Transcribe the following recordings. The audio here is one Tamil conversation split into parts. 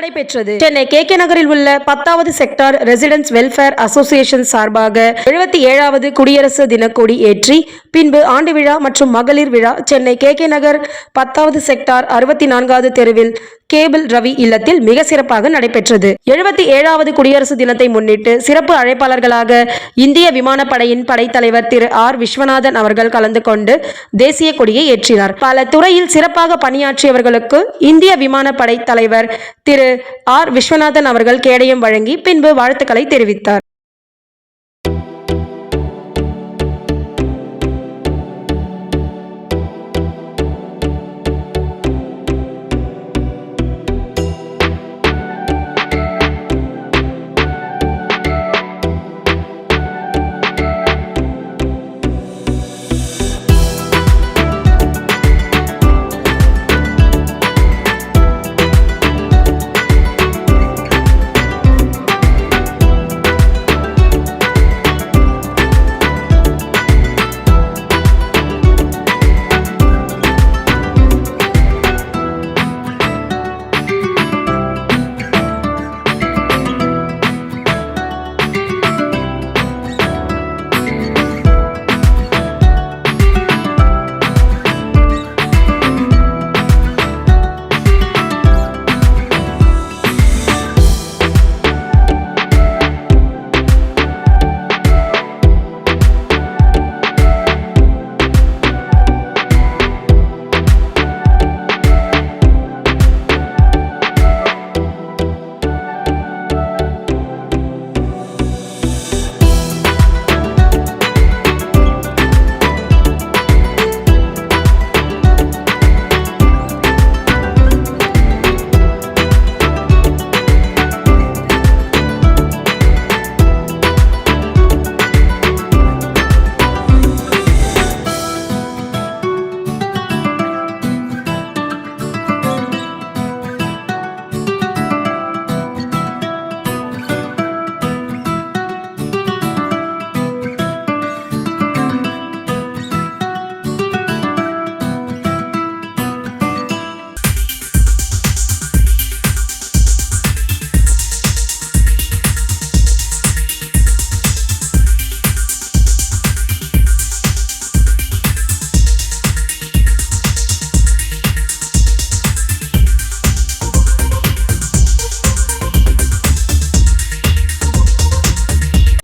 நடைபெற்றது சென்னை கே கே நகரில் உள்ள பத்தாவது செக்டார் ரெசிடென்ஸ் வெல்ஃபேர் அசோசியேஷன் சார்பாக எழுபத்தி ஏழாவது குடியரசு தினக்கொடி ஏற்றி பின்பு ஆண்டு விழா மற்றும் மகளிர் விழா சென்னை கே கே நகர் பத்தாவது செக்டார் அறுபத்தி நான்காவது தெருவில் கேபிள் ரவி இல்லத்தில் மிக சிறப்பாக நடைபெற்றது. எழுபத்தி ஏழாவது குடியரசு தினத்தை முன்னிட்டு சிறப்பு அழைப்பாளர்களாக இந்திய விமானப்படையின் படைத்தலைவர் திரு ஆர் விஸ்வநாதன் அவர்கள் கலந்து கொண்டு தேசிய கொடியை ஏற்றினார். பல துறையில் சிறப்பாக பணியாற்றியவர்களுக்கு இந்திய விமானப்படை தலைவர் திரு ஆர் விஸ்வநாதன் அவர்கள் கேடயம் வழங்கி பின்பு வாழ்த்துக்களை தெரிவித்தார்.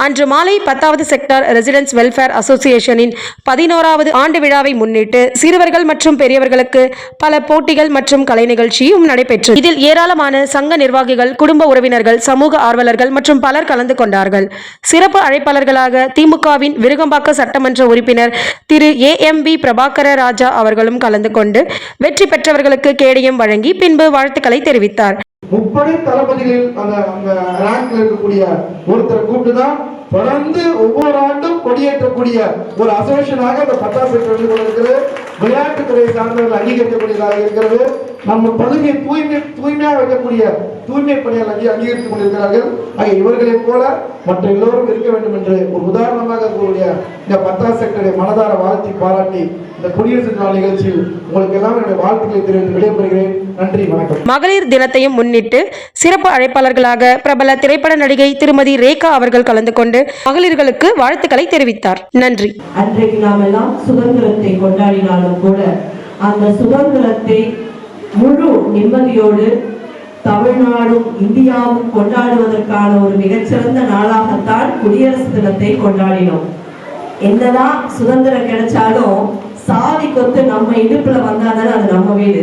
அன்று மாலை பத்தாவது செக்டார் ரெசிடென்ஸ் வெல்ஃபேர் அசோசியேஷனின் பதினோராவது ஆண்டு விழாவை முன்னிட்டு சிறுவர்கள் மற்றும் பெரியவர்களுக்கு பல போட்டிகள் மற்றும் கலை நிகழ்ச்சியும் நடைபெற்றது இதில் ஏராளமான சங்க நிர்வாகிகள் குடும்ப உறவினர்கள் சமூக ஆர்வலர்கள் மற்றும் பலர் கலந்து கொண்டார்கள். சிறப்பு அழைப்பாளர்களாக திமுகவின் விருகம்பாக்க சட்டமன்ற உறுப்பினர் Thiru A M B Prabhakara Raja அவர்களும் கலந்து கொண்டு வெற்றி பெற்றவர்களுக்கு கேடயம் வழங்கி பின்பு வாழ்த்துக்களை தெரிவித்தார். முப்படை தளபதிகளில் அந்த அந்த ரேங்க்ல இருக்கக்கூடிய ஒருத்தரை கூப்பிட்டு தான் தொடர்ந்து ஒவ்வொரு ஆண்டும் கொடியேற்றக்கூடிய ஒரு அசோசியனாக இந்த பத்தாம் பெற்று கொண்டிருக்கிறது. விளையாட்டுத்துறை சார்ந்தவர்கள் அங்கீகரிக்கக்கூடியதாக இருக்கிறது. நம்ம பகுதியை தூய்மை தூய்மையாக வைக்கக்கூடிய தூய்மை பணியாளர் அங்கீ அங்கீகரித்துக் கொண்டிருக்கிறார்கள். ஆக இவர்களைப் போல மற்ற எல்லோரும் இருக்க வேண்டும் என்று ஒரு உதாரணமாக இருக்கக்கூடிய இந்த பத்தாம் செக்டரை மனதார வாழ்த்தி பாராட்டி இந்த குடியரசு நாள் நிகழ்ச்சியில் உங்களுக்கு எல்லாம் என்னுடைய வாழ்த்துக்களை தெரிவித்து விடைபெறுகிறேன். நன்றி வணக்கம். மகளிர் தினத்தையும் முன்னிட்டு சிறப்பு அழைப்பாளர்களாக பிரபல திரைப்பட நடிகை திருமதி ரேகா அவர்கள் கலந்து கொண்டு மகளிர்களுக்கு வாழ்த்துக்களை தெரிவித்தார். நன்றி. அன்றைக்கு நாம் எல்லாம் சுதந்திரத்தை கொண்டாடினாலும் கூட அந்த சுதந்திரத்தை முழு நிம்மதியோடு தமிழ்நாடும் இந்தியாவும் கொண்டாடுவதற்கான ஒரு மிகச்சிறந்த நாளாகத்தான் குடியரசு தினத்தை கொண்டாடினோம். என்னதான் சுதந்திரம் கிடைச்சாலும் சாதி கொத்து நம்ம இடுப்புல வந்தாதானே அது நம்ம வீடு.